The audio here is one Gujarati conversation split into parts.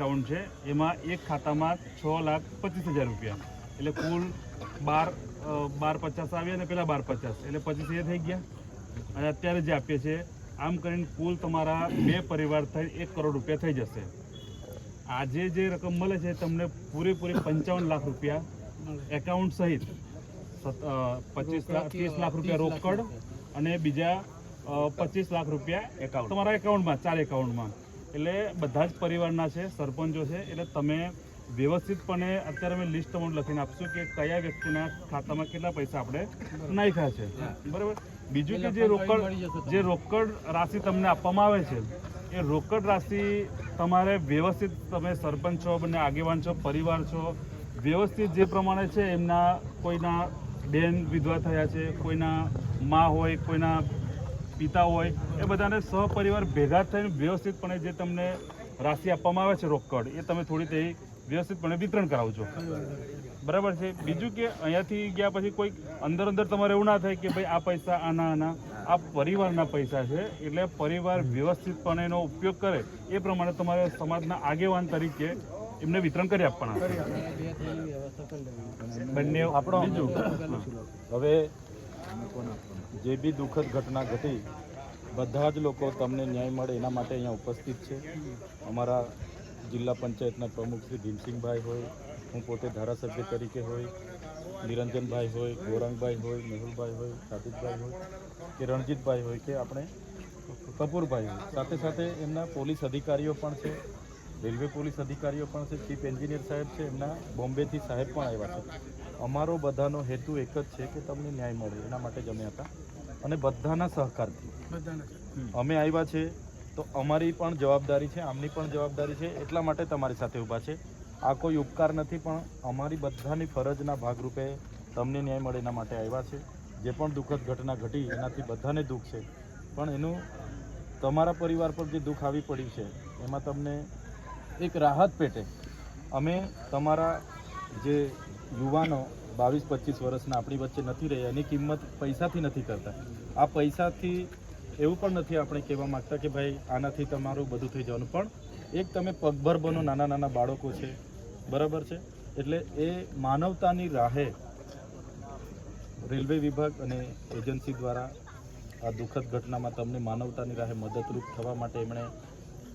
એકાઉન્ટ છે એમાં એક ખાતામાં છ લાખ પચીસ હજાર રૂપિયા. એટલે કુલ બાર બાર પચાસ આવ્યા અને પેલા બાર પચાસ. એટલે પચીસ એ થઈ ગયા. અને અત્યારે જે આપીએ છીએ આમ કરીને કુલ તમારા બે પરિવાર થઈ એક કરોડ રૂપિયા થઈ જશે. આજે જે રકમ મળે છે તમને પૂરેપૂરી પંચાવન લાખ રૂપિયા. એકાઉન્ટ સહિત પચીસ લાખ ત્રીસ લાખ રૂપિયા રોકડ અને બીજા પચીસ લાખ રૂપિયા એકાઉન્ટ તમારા એકાઉન્ટમાં ચાર એકાઉન્ટમાં એટલે બધા જ પરિવારના છે સરપંચો છે એટલે તમે વ્યવસ્થિતપણે અત્યારે અમે લિસ્ટ અમાઉન્ટ લખીને આપશું કે કયા વ્યક્તિના ખાતામાં કેટલા પૈસા આપણે નાખ્યા છે. બરાબર? બીજું કે જે રોકડ જે રોકડ રાશિ તમને આપવામાં આવે છે એ રોકડ રાશિ તમારે વ્યવસ્થિત તમે સરપંચ છો બંને આગેવાન છો પરિવાર છો વ્યવસ્થિત જે પ્રમાણે છે એમના કોઈના બેન વિધવા થયા છે કોઈના મા હોય કોઈના પિતા હોય એ બધાને સહપરિવાર ભેગા થઈને વ્યવસ્થિતપણે જે તમને રાશિ આપવામાં આવે છે રોકડ એ તમે થોડી તે વ્યવસ્થિતપણે વિતરણ કરાવજો. બરાબર છે? બીજું કે અહીંયાથી ગયા પછી કોઈક અંદર અંદર તમારે એવું ના થાય કે ભાઈ આ પૈસા આના આના આ પરિવારના પૈસા છે એટલે પરિવાર વ્યવસ્થિતપણે એનો ઉપયોગ કરે એ પ્રમાણે તમારે સમાજના આગેવાન તરીકે એમને વિતરણ કરી આપવાના બંને આપણો બીજું? હવે જે બી દુઃખદ ઘટના ઘટી, બધા જ લોકો તમને ન્યાય મળે એના માટે અહીંયા ઉપસ્થિત છે. અમારા જિલ્લા પંચાયતના પ્રમુખ શ્રી ભીમસિંહભાઈ હોય, હું પોતે ધારાસભ્ય તરીકે હોય, નિરંજનભાઈ હોય, ગોરંગભાઈ હોય, મેહુલભાઈ હોય, સાદિકભાઈ હોય કે રણજીતભાઈ હોય કે આપણે કપૂરભાઈ હોય. સાથે સાથે એમના પોલીસ અધિકારીઓ પણ છે, રેલવે પોલીસ અધિકારીઓ પણ છે, ચીફ એન્જિનિયર સાહેબ છે, એમના બોમ્બેથી સાહેબ પણ આવ્યા છે. અમારો બધાનો હેતુ એક જ છે કે તમને ન્યાય મળે એના માટે જ અમે હતા. અને બધાના સહકારથી. અમે આવ્યા છે તો અમારી પણ જવાબદારી છે આમની પણ જવાબદારી છે એટલા માટે તમારી સાથે ઊભા છે. આ કોઈ ઉપકાર નથી પણ અમારી બધાની ફરજના ભાગરૂપે તમને ન્યાય મળે એના માટે આવ્યા છે. જે પણ દુઃખદ ઘટના ઘટી એનાથી બધાને દુઃખ છે. પણ એનું તમારા પરિવાર પર જે દુઃખ આવી પડ્યું છે એમાં તમને એક રાહત પેટે. અમે તમારા જે યુવાનો બાવીસ પચીસ વર્ષના આપણી વચ્ચે નથી રહ્યા, એની કિંમત પૈસાથી નથી કરતા. આ પૈસાથી એવું પણ નથી આપણે કહેવા માગતા કે ભાઈ, આનાથી તમારું બધું થઈ જવાનું. પણ એક તમે પગભર બનો નાના નાના બાળકો છે, બરાબર છે? એટલે એ માનવતાની રાહે રેલવે વિભાગ અને એજન્સી દ્વારા આ દુઃખદ ઘટનામાં તમને માનવતાની રાહે મદદરૂપ થવા માટે એમણે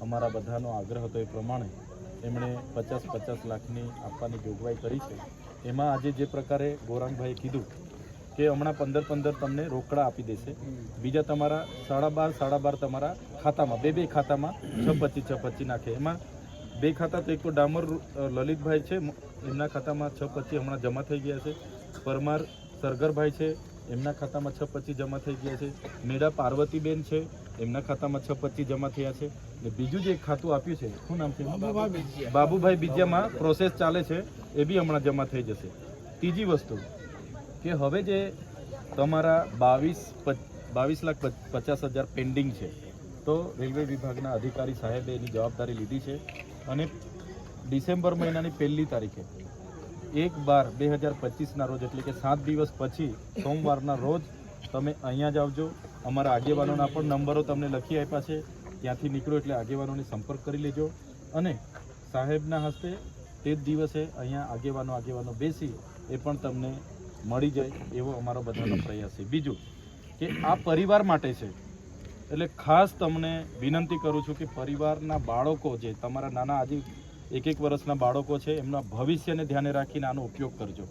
અમારા બધાનો આગ્રહ હતો એ પ્રમાણે એમણે પચાસ પચાસ લાખની આપવાની જોગવાઈ કરી છે. એમાં આજે જે પ્રકારે ગોરાંગભાઈએ કીધું કે હમણાં પંદર પંદર તમને રોકડા આપી દેશે. બીજા તમારા સાડા બાર સાડા બાર તમારા ખાતામાં બે બે ખાતામાં છ પચીસ છ પચીસ નાખે. એમાં બે ખાતા તો એક તો ડામર લલિતભાઈ છે એમના ખાતામાં છ પચીસ હમણાં જમા થઈ ગયા છે. પરમાર સરગરભાઈ છે એમના ખાતામાં છ પચીસ જમા થઈ ગયા છે. મેડા પાર્વતીબેન છે એમના ખાતામાં છ પચીસ જમા થયા છે. ને બીજું જે એક ખાતું આપ્યું છે શું નામ છે? બાબુભાઈ બીજામાં પ્રોસેસ ચાલે છે. એ બી હમણાં જમા થઈ જશે. ત્રીજી વસ્તુ કે હવે જે તમારા બાવીસ બાવીસ લાખ પચાસ હજાર પેન્ડિંગ છે, તો રેલવે વિભાગના અધિકારી સાહેબે એની જવાબદારી લીધી છે અને ડિસેમ્બર મહિનાની પહેલી તારીખે એક બાર બે હજાર પચીસના રોજ, એટલે કે સાત દિવસ પછી, સોમવારના રોજ તમે અહીંયા જ આવજો. અમારા આગેવાનોના પણ નંબરો તમને લખી આપ્યા છે. ત્યાંથી નીકળો એટલે આગેવાનોને સંપર્ક કરી લેજો. અને સાહેબના હસ્તે તે જ દિવસે અહીંયા આગેવાનો આગેવાનો બેસી એ પણ તમને મળી જાય એવો અમારો બધાનો પ્રયાસ છે. બીજું કે આ પરિવાર માટે છે. એટલે ખાસ તમને વિનંતી કરું છું કે પરિવારના બાળકો જે તમારા નાના આજે એક એક વર્ષના બાળકો છે, એમના ભવિષ્યને ધ્યાને રાખીને આનો ઉપયોગ કરજો.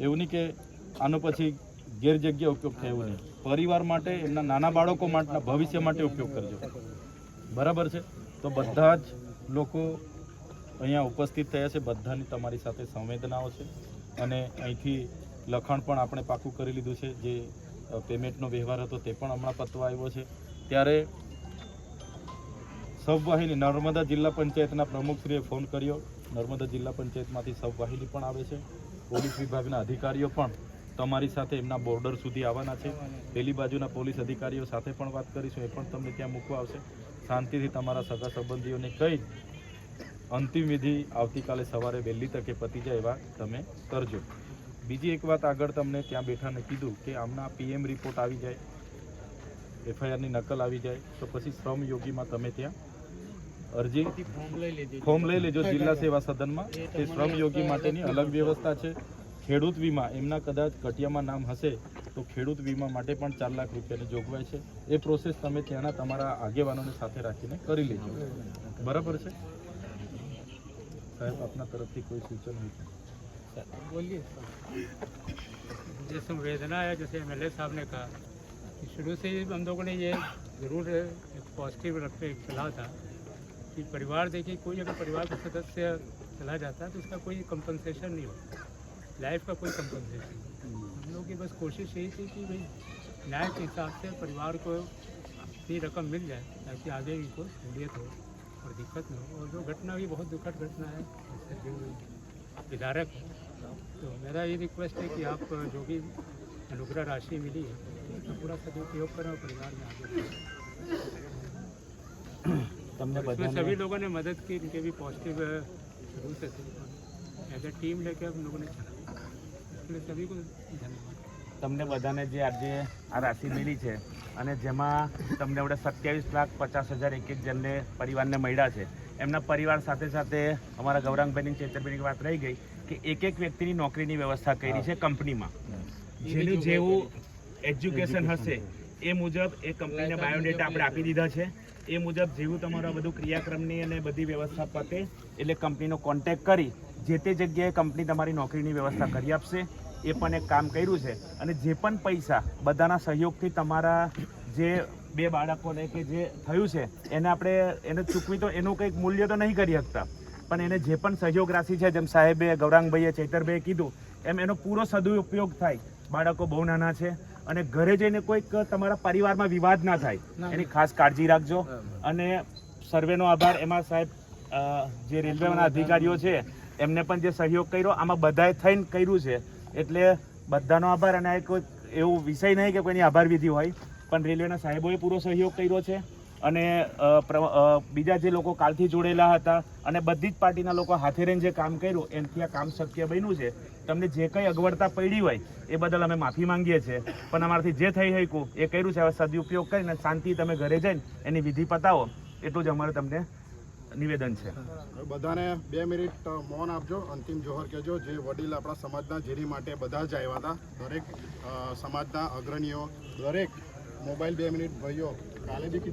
એવું નહીં કે આનો પછી ગેરજગ્યા ઉપયોગ થાય નહીં. પરિવાર માટે, એમના નાના બાળકો માટેના ભવિષ્ય માટે ઉપયોગ કરજો. બરાબર છે? તો બધા જ લોકો અહીંયા ઉપસ્થિત થયા છે. બધાની તમારી સાથે સંવેદનાઓ છે. અને અહીંથી લખાણ પણ આપણે પાકું કરી લીધું છે. જે પેમેન્ટનો વ્યવહાર હતો તે પણ હમણાં પતવા આવ્યો છે. ત્યારે સબવાહિની નર્મદા જિલ્લા પંચાયતના પ્રમુખશ્રીએ ફોન કર્યો. નર્મદા જિલ્લા પંચાયતમાંથી સબવાહિની પણ આવે છે. પોલીસ વિભાગના અધિકારીઓ પણ તમારી સાથે એમના બોર્ડર સુધી આવવાના છે. પેલી બાજુના પોલીસ અધિકારીઓ સાથે પણ વાત કરીશું. એ પણ તમને ત્યાં મૂકવા આવશે. શાંતિથી તમારા સગા સંબંધીઓને કહી અંતિમ વિધિ આવતીકાલે સવારે વહેલી તકે પતી જાય એવા તમે કરજો. બીજી એક વાત આગળ તમને ત્યાં બેઠાને કીધું કે આમના પીએમ રિપોર્ટ આવી જાય એફઆઈઆરની નકલ આવી જાય તો પછી શ્રમ યોગીમાં તમે ત્યાં અરજી ફોર્મ લઈ લેજો. જિલ્લા સેવા સદનમાં. તે શ્રમ યોગી માટેની અલગ વ્યવસ્થા છે. ખેડૂત વીમા એમના કદાચ કટિયામાં નામ હશે તો ખેડૂત વીમા માટે પણ ચાર લાખ રૂપિયાની જોગવાઈ છે. એ પ્રોસેસ તમે ત્યાંના તમારા આગેવાનોને સાથે રાખીને કરી લેજો. બરાબર છે? સાહેબ આપના તરફથી કોઈ સૂચન હોય તો बोलिए जैसे वेदना है जैसे एम साहब ने कहा कि शुरू से ही हम लोगों ने ये ज़रूर एक पॉजिटिव रखते एक सलाह था कि परिवार देखिए कोई अगर परिवार का सदस्य चला जाता है तो उसका कोई कंपनसेशन नहीं होता लाइफ का कोई कंपनसेशन नहीं हम लोग की बस कोशिश यही थी कि भाई न्याय के हिसाब से परिवार को इतनी रकम मिल जाए ताकि आगे इनको सहूलियत हो और दिक्कत न हो और जो घटना हुई बहुत दुखद घटना है इससे जो विधारक है तो मेरा ये रिक्वेस्ट है कि आप जो भी अनुग्रह राशि मिली है उसका पूरा सदुपयोग करें और परिवार में आगे તમને बढ़ें। इसमें બધાને सभी लोगों ने मदद की इनके भी पॉजिटिव शुरू से थे एज ए टीम लेके हम लोगों ने चला इसके लिए सभी को धन्यवाद તમને બધાને જે આજે આ રાશિ મળી છે અને જેમાં તમને આપણે સત્યાવીસ લાખ પચાસ હજાર એક એક જણને પરિવારને મળ્યા છે. એમના પરિવાર સાથે સાથે અમારા ગૌરાંગભાઈની ચેતરભાઈની વાત રહી ગઈ કે એક એક વ્યક્તિની નોકરીની વ્યવસ્થા કરી છે કંપનીમાં. જેનું જેવું એજ્યુકેશન હશે એ મુજબ એ કંપનીને બાયોડેટા આપણે આપી દીધા છે. એ મુજબ જેવું તમારું બધું ક્રિયાક્રમની અને બધી વ્યવસ્થા પતે એટલે કંપનીનો કોન્ટેક્ટ કરી જે તે જગ્યાએ કંપની તમારી નોકરીની વ્યવસ્થા કરી આપશે. એ પણ એક કામ કર્યું છે. અને જે પણ પૈસા બધાના સહયોગથી તમારા જે બે બાળકોને કે જે થયું છે એને આપણે એને ચૂકવી તો એનું કંઈક મૂલ્ય તો નહીં કરી શકતા. પણ એને જે પણ સહયોગ રાશિ છે જેમ સાહેબે ગૌરાંગભાઈએ ચૈતરભાઈએ કીધું એમ એનો પૂરો સદુપયોગ થાય. બાળકો બહુ નાના છે અને ઘરે જઈને કોઈક તમારા પરિવારમાં વિવાદ ના થાય. એની ખાસ કાળજી રાખજો. અને સર્વેનો આભાર. એમાં સાહેબ જે રેલવેના અધિકારીઓ છે એમને પણ જે સહયોગ કર્યો આમાં બધાએ થઈને કર્યું છે. એટલે બધાનો આભાર અને આ કોઈ એવો વિષય નહીં કે કોઈની આભાર વિધિ હોય, પણ રેલવેના સાહેબોએ પૂરો સહયોગ કર્યો છે અને બીજા જે લોકો કાલથી જોડેલા હતા અને બધી જ પાર્ટીના લોકો હાથે રહીને જે કામ કર્યું, એનાથી આ કામ શક્ય બન્યું છે. તમને જે કંઈ અગવડતા પડી હોય, એ બદલ અમે માફી માંગીએ છીએ. પણ અમારાથી જે થઈ શક્યું એ કર્યું છે. હવે સદુપયોગ કરીને, શાંતિ તમે ઘરે જઈને એની વિધિ પતાવો. એટલું જ અમારે તમને નિવેદન છે. બધાને બે મિનિટ મૌન આપજો. અંતિમ જોહર કહેજો. જે વડીલ આપણા સમાજના ઝેરી માટે બધા જ આવ્યા હતા. દરેક સમાજના અગ્રણીઓ, દરેક મોબાઈલ બે મિનિટ ભાઈઓ, કાલે